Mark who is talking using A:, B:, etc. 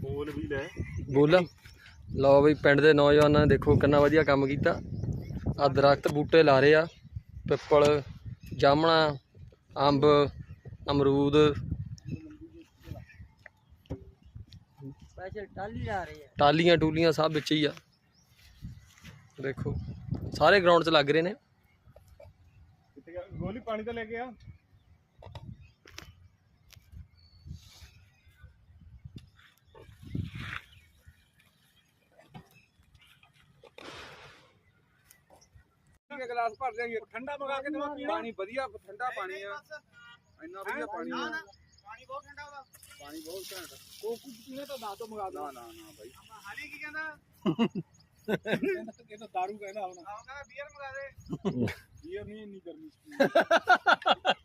A: ਬੋਲ ਵੀ ਲੈ।
B: ਬੋਲ। ਲਓ ਬਈ ਪਿੰਡ ਦੇ ਨੌਜਵਾਨਾਂ ਨੇ ਦੇਖੋ ਕਿੰਨਾ ਵਧੀਆ ਕੰਮ ਕੀਤਾ। ਆ ਦਰਖਤ ਬੂਟੇ ਲਾ ਰਹੇ ਆ। ਪਿੱਪਲ ਜਾਮਣਾ ਅੰਬ ਅਮਰੂਦ।
C: ਸਪੈਸ਼ਲ ਟਾਲੀ ਲਾ ਰਹੇ ਆ।
B: ਟਾਲੀਆਂ ਟੂਲੀਆਂ ਸਭ ਵਿੱਚ ਹੀ ਆ। ਦੇਖੋ ਸਾਰੇ ਗਰਾਊਂਡ 'ਚ ਲੱਗ ਰਹੇ ਨੇ।
A: ਕਿੱਥੇ ਗਿਆ? ਗੋਲੀ ਪਾਣੀ ਤਾਂ ਲੈ ਕੇ ਆ
D: ਗਲਾਸ ਭਰ ਦੇਂਗੇ ਠੰਡਾ ਮੰਗਾ ਕੇ ਦਵਾ ਪਾਣੀ? ਵਧੀਆ ਠੰਡਾ ਪਾਣੀ ਆ। ਇੰਨਾ ਵਧੀਆ ਪਾਣੀ ਆ।
E: ਪਾਣੀ ਬਹੁਤ ਠੰਡਾ ਉਹਦਾ।
D: ਪਾਣੀ ਬਹੁਤ ਘੈਂਟ
E: ਉਹ ਕੁਝ ਪੀਣੇ ਤਾਂ ਨਾ ਤੋਂ ਮੰਗਾ
D: ਨਾ ਨਾ ਨਾ ਬਾਈ।
E: ਹਾਲੀ ਕੀ ਕਹਿੰਦਾ?
D: ਇਹ ਤਾਂ ਦਾਰੂ ਕਹਿੰਦਾ ਹੁਣ।
E: ਆਹ ਕਹਿੰਦਾ ਬੀਅਰ ਮੰਗਾ ਦੇ।
D: ਬੀਅਰ ਨਹੀਂ ਇੰਨੀ ਗਰਮੀ ਚ